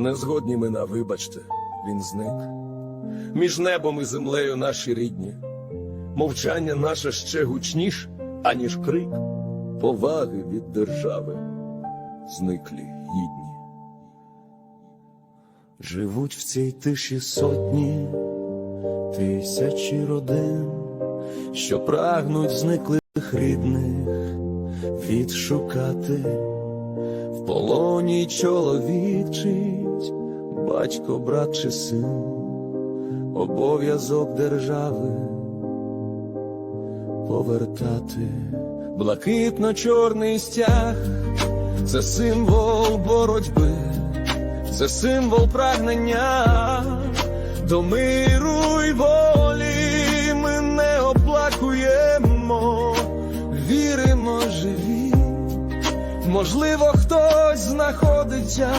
Не згодні ми на вибачте, він зник. Між небом і землею наші рідні. Мовчання наше ще гучніш, аніж крик поваги від держави. Зниклі гідні. Живуть в цій тиші сотні, тисячі родин, що прагнуть зниклих рідних відшукати. В полоні чоловічить, батько, брат чи син, обов'язок держави повертати блакитно-чорний стяг, це символ боротьби, це символ прагнення до миру й волі. Ми не оплакуємо, віримо живі. Можливо, хтось знаходиться